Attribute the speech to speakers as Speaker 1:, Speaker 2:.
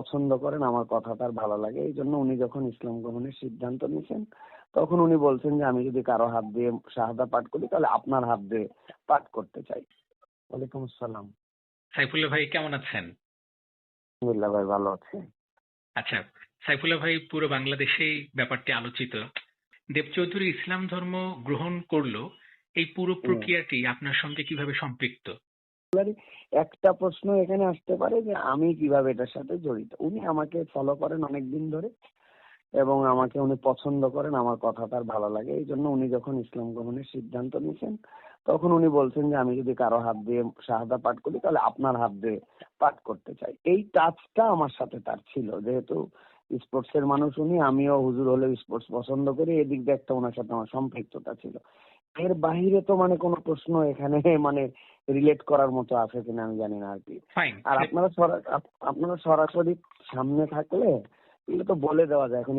Speaker 1: পছন্দ করেন আমার কথা তার ভালো লাগে। এই জন্য উনি যখন ইসলাম গ্রহণের সিদ্ধান্ত নিয়েছেন তখন উনি বলছেন যে আমি যদি কারও হাত দিয়ে শাহাদা পাঠ করি তাহলে আপনার হাত দিয়ে পাঠ করতে চাই। ওয়ালাইকুম আসসালাম।
Speaker 2: সাইফুল্লাহ ভাই কেমন আছেন?
Speaker 1: আলহামদুলিল্লাহ ভাই ভালো আছে।
Speaker 2: আচ্ছা সাইফুল্লাহ ভাই পুরো বাংলাদেশেই ব্যাপারটি আলোচিত। দেব চৌধুরী ইসলাম ধর্ম গ্রহণ করল এই পুরো প্রক্রিয়াটি আপনার সঙ্গে কীভাবে সম্পৃক্ত?
Speaker 1: একটা প্রশ্ন এখানে আসতে পারে যে আমি কীভাবে এটার সাথে জড়িত? উনি আমাকে ফলো করেন অনেক দিন ধরে এবং আমাকে উনি পছন্দ করেন, আমার কথা তার ভালো লাগে। এই জন্য উনি যখন ইসলাম গ্রহণের সিদ্ধান্ত নিয়েছেন, তখন উনি বলছেন যে আমি যদি কারও হাত দিয়ে শাহাদা পাঠ করি, তাহলে আপনার হাত দিয়ে পাঠ করতে চাই। এই টাচটা আমার সাথে তার ছিল। যেহেতু স্পোর্টস এর মানুষ উনি আমিও হুজুর হলে স্পোর্টস পছন্দ করি এদিক দিয়ে একটা ওনার সাথে আমার সম্পৃক্ততা ছিল। এর বাহিরে তো মানে কোনো প্রশ্ন এখানে মানে রিলেট করার মতো আছে কিনা আমি জানি না আর কি। আর আপনারা আপনারা সরাসরি সামনে থাকলে এগুলো তো বলে দেওয়া যায়। এখন